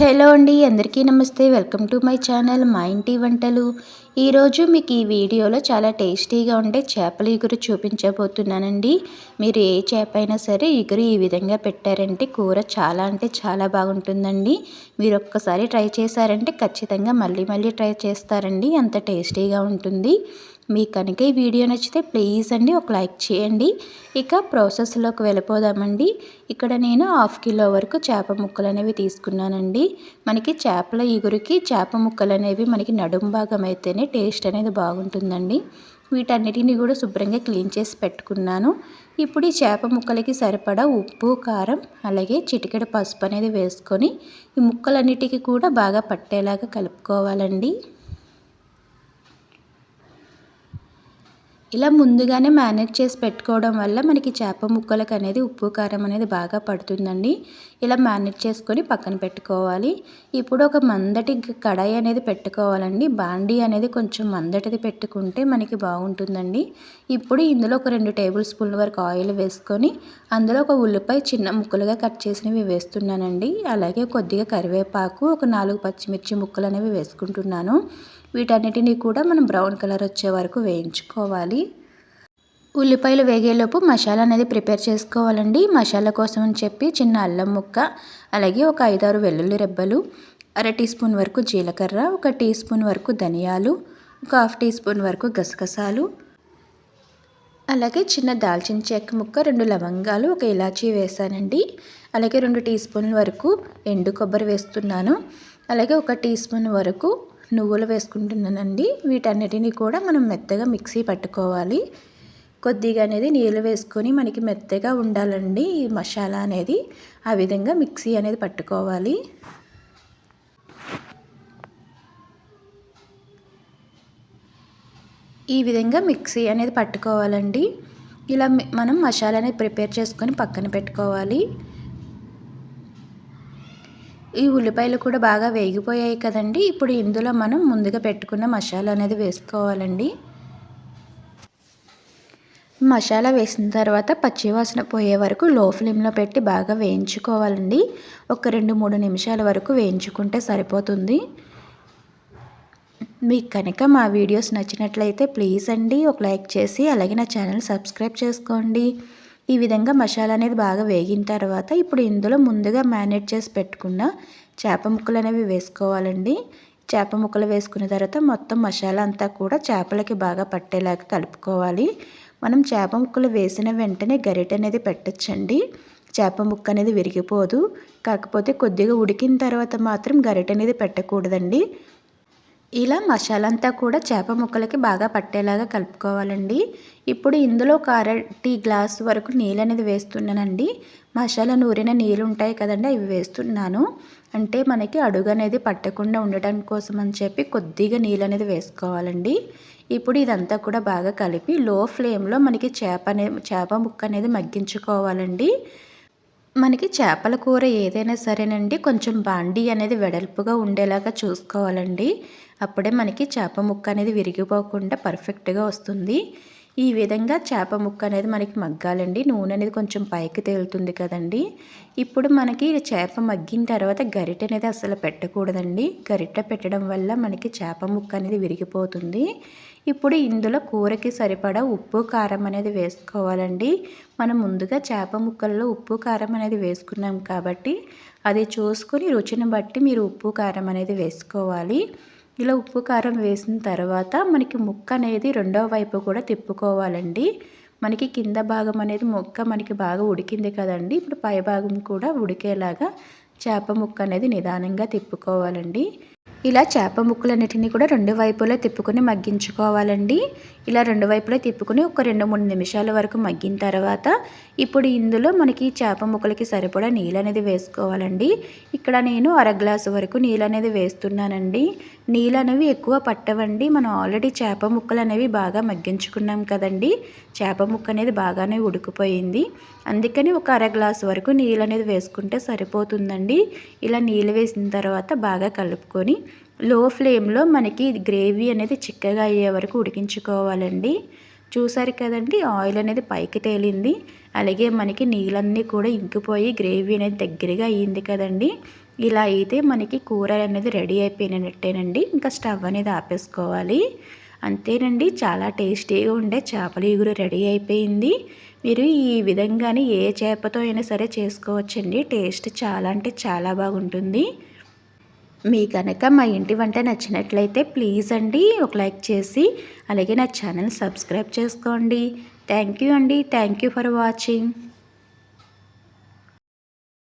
Hello అండి అందరికీ నమస్తే. వెల్కమ్ టు మై ఛానల్ మా ఇంటి వంటలు. ఈరోజు మీకు ఈ వీడియోలో చాలా టేస్టీగా ఉండే చేపల ఇగురు చూపించబోతున్నానండి. మీరు ఏ చేప అయినా సరే ఇగురు ఈ విధంగా పెట్టారంటే కూర చాలా అంటే చాలా బాగుంటుందండి. మీరు ఒక్కసారి ట్రై చేశారంటే ఖచ్చితంగా మళ్ళీ మళ్ళీ ట్రై చేస్తారండి. అంత టేస్టీగా ఉంటుంది. మీకు కనుక ఈ వీడియో నచ్చితే ప్లీజ్ అండి ఒక లైక్ చేయండి. ఇక ప్రాసెస్లోకి వెళ్ళిపోదామండి. ఇక్కడ నేను హాఫ్ కిలో వరకు చేప ముక్కలు అనేవి తీసుకున్నానండి. మనకి చేపల ఇగురికి చేప ముక్కలు అనేవి మనకి నడుం భాగం అయితేనే టేస్ట్ అనేది బాగుంటుందండి. వీటన్నిటిని కూడా శుభ్రంగా క్లీన్ చేసి పెట్టుకున్నాను. ఇప్పుడు ఈ చేప ముక్కలకి సరిపడా ఉప్పు కారం అలాగే చిటికెడ పసుపు అనేది వేసుకొని ఈ ముక్కలన్నిటికీ కూడా బాగా పట్టేలాగా కలుపుకోవాలండి. ఇలా ముందుగానే మేనేజ్ చేసి పెట్టుకోవడం వల్ల మనకి చేప ముక్కలకు అనేది ఉప్పు కారం అనేది బాగా పడుతుందండి. ఇలా మేనేజ్ చేసుకొని పక్కన పెట్టుకోవాలి. ఇప్పుడు ఒక మందటి కడాయి అనేది పెట్టుకోవాలండి. బాండీ అనేది కొంచెం మందటిది పెట్టుకుంటే మనకి బాగుంటుందండి. ఇప్పుడు ఇందులో ఒక రెండు టేబుల్ స్పూన్ల వరకు ఆయిల్ వేసుకొని అందులో ఒక ఉల్లిపాయ చిన్న ముక్కలుగా కట్ చేసినవి వేస్తున్నానండి. అలాగే కొద్దిగా కరివేపాకు ఒక నాలుగు పచ్చిమిర్చి ముక్కలు అనేవి వేసుకుంటున్నాను. వీటన్నిటినీ కూడా మనం బ్రౌన్ కలర్ వచ్చే వరకు వేయించుకోవాలి. ఉల్లిపాయలు వేగేలోపు మసాలా అనేది ప్రిపేర్ చేసుకోవాలండి. మసాలా కోసం అని చెప్పి చిన్న అల్లం ముక్క అలాగే ఒక ఐదారు వెల్లుల్లి రెబ్బలు అర టీ స్పూన్ వరకు జీలకర్ర ఒక టీ స్పూన్ వరకు ధనియాలు ఒక హాఫ్ టీ స్పూన్ వరకు గసగసాలు అలాగే చిన్న దాల్చిన చెక్క ముక్క రెండు లవంగాలు ఒక ఇలాచీ వేసానండి. అలాగే రెండు టీ స్పూన్ల వరకు ఎండు కొబ్బరి వేస్తున్నాను. అలాగే ఒక టీ స్పూన్ వరకు నువ్వులు వేసుకుంటున్నానండి. వీటన్నిటిని కూడా మనం మెత్తగా మిక్సీ పట్టుకోవాలి. కొద్దిగా అనేది నీళ్ళు వేసుకొని మనకి మెత్తగా ఉండాలండి ఈ మసాలా అనేది. ఆ విధంగా మిక్సీ అనేది పట్టుకోవాలి. ఈ విధంగా మిక్సీ అనేది పట్టుకోవాలండి. ఇలా మనం మసాలా అనేది ప్రిపేర్ చేసుకొని పక్కన పెట్టుకోవాలి. ఈ ఉల్లిపాయలు కూడా బాగా వేగిపోయాయి కదండి. ఇప్పుడు ఇందులో మనం ముందుగా పెట్టుకున్న మసాలా అనేది వేసుకోవాలండి. మసాలా వేసిన తర్వాత పచ్చివాసన పోయే వరకు లో ఫ్లేమ్లో పెట్టి బాగా వేయించుకోవాలండి. ఒక రెండు మూడు నిమిషాల వరకు వేయించుకుంటే సరిపోతుంది. మీకు కనుక మా వీడియోస్ నచ్చినట్లయితే ప్లీజ్ అండి ఒక లైక్ చేసి అలాగే నా ఛానల్ సబ్స్క్రైబ్ చేసుకోండి. ఈ విధంగా మసాలా అనేది బాగా వేగిన తర్వాత ఇప్పుడు ఇందులో ముందుగా మ్యారినేట్ చేసి పెట్టుకున్న చేప ముక్కలు అనేవి వేసుకోవాలండి. చేప ముక్కలు వేసుకున్న తర్వాత మొత్తం మసాలా అంతా కూడా చేపలకి బాగా పట్టేలాగా కలుపుకోవాలి. మనం చేప ముక్కలు వేసిన వెంటనే గరిట అనేది పెట్టచ్చండి. చేప ముక్క అనేది విరిగిపోదు. కాకపోతే కొద్దిగా ఉడికిన తర్వాత మాత్రం గరిట అనేది పెట్టకూడదండి. ఇలా మసాలంతా కూడా చేప ముక్కలకి బాగా పట్టేలాగా కలుపుకోవాలండి. ఇప్పుడు ఇందులో ఒక అర టీ గ్లాస్ వరకు నీళ్ళు అనేది వేస్తున్నానండి. మసాలా నూరిన నీళ్ళు ఉంటాయి కదండి అవి వేస్తున్నాను. అంటే మనకి అడుగు అనేది పట్టకుండా ఉండటం కోసం అని చెప్పి కొద్దిగా నీళ్ళు అనేది వేసుకోవాలండి. ఇప్పుడు ఇదంతా కూడా బాగా కలిపి లో ఫ్లేమ్లో మనకి చేప అనే చేప ముక్క అనేది మగ్గించుకోవాలండి. మనకి చేపల కూర ఏదైనా సరేనండి కొంచెం బాండీ అనేది వెడల్పుగా ఉండేలాగా చూసుకోవాలండి. అప్పుడే మనకి చేప ముక్క అనేది విరిగిపోకుండా పర్ఫెక్ట్గా వస్తుంది. ఈ విధంగా చేప ముక్క అనేది మనకి మగ్గాలండి. నూనె అనేది కొంచెం పైకి తేలుతుంది కదండి. ఇప్పుడు మనకి చేప మగ్గిన తర్వాత గరిటె అనేది అసలు పెట్టకూడదండి. గరిటె పెట్టడం వల్ల మనకి చేప ముక్క అనేది విరిగిపోతుంది. ఇప్పుడు ఇందులో కూరకి సరిపడా ఉప్పు కారం అనేది వేసుకోవాలండి. మనం ముందుగా చేప ముక్కల్లో ఉప్పు కారం అనేది వేసుకున్నాం కాబట్టి అది చూసుకొని రుచిని బట్టి మీరు ఉప్పు కారం అనేది వేసుకోవాలి. ఇలా ఉప్పు కారం వేసిన తర్వాత మనకి ముక్క అనేది రెండో వైపు కూడా తిప్పుకోవాలండి. మనకి కింద భాగం అనేది ముక్క మనకి బాగా ఉడికింది కదండి. ఇప్పుడు పై భాగం కూడా ఉడికేలాగా చేప ముక్క అనేది నిదానంగా తిప్పుకోవాలండి. ఇలా చేప ముక్కలన్నిటిని కూడా రెండు వైపులా తిప్పుకొని మగ్గించుకోవాలండి. ఇలా రెండు వైపులా తిప్పుకొని ఒక రెండు మూడు నిమిషాల వరకు మగ్గిన తర్వాత ఇప్పుడు ఇందులో మనకి చేప ముక్కలకి సరిపడా నీళ్ళు అనేది వేసుకోవాలండి. ఇక్కడ నేను అర గ్లాసు వరకు నీళ్ళు అనేది వేస్తున్నానండి. నీళ్ళు అనేవి ఎక్కువ పట్టవండి. మనం ఆల్రెడీ చేప ముక్కలు అనేవి బాగా మగ్గించుకున్నాం కదండి. చేప ముక్క అనేది బాగానే ఉడికిపోయింది. అందుకని ఒక అర గ్లాసు వరకు నీళ్ళు అనేది వేసుకుంటే సరిపోతుందండి. ఇలా నీళ్ళు వేసిన తర్వాత బాగా కలుపుకొని లో ఫ్లేమ్లో మనకి గ్రేవీ అనేది చిక్కగా అయ్యే వరకు ఉడికించుకోవాలండి. చూసారు కదండి ఆయిల్ అనేది పైకి తేలింది. అలాగే మనకి నీళ్ళన్నీ కూడా ఇంకిపోయి గ్రేవీ అనేది దగ్గరగా అయ్యింది కదండి. ఇలా అయితే మనకి కూర అనేది రెడీ అయిపోయినట్టేనండి. ఇంకా స్టవ్ అనేది ఆపేసుకోవాలి. అంతేనండి చాలా టేస్టీగా ఉండే చేపల ఇగురు రెడీ అయిపోయింది. మీరు ఈ విధంగానే ఏ చేపతో అయినా సరే చేసుకోవచ్చండి. టేస్ట్ చాలా అంటే చాలా బాగుంటుంది. మీ కనుక మా ఇంటి వంట నచ్చినట్లయితే ప్లీజ్ అండి ఒక లైక్ చేసి అలాగే నా ఛానల్ సబ్స్క్రైబ్ చేసుకోండి. థ్యాంక్ యూ అండి. Thank you for watching.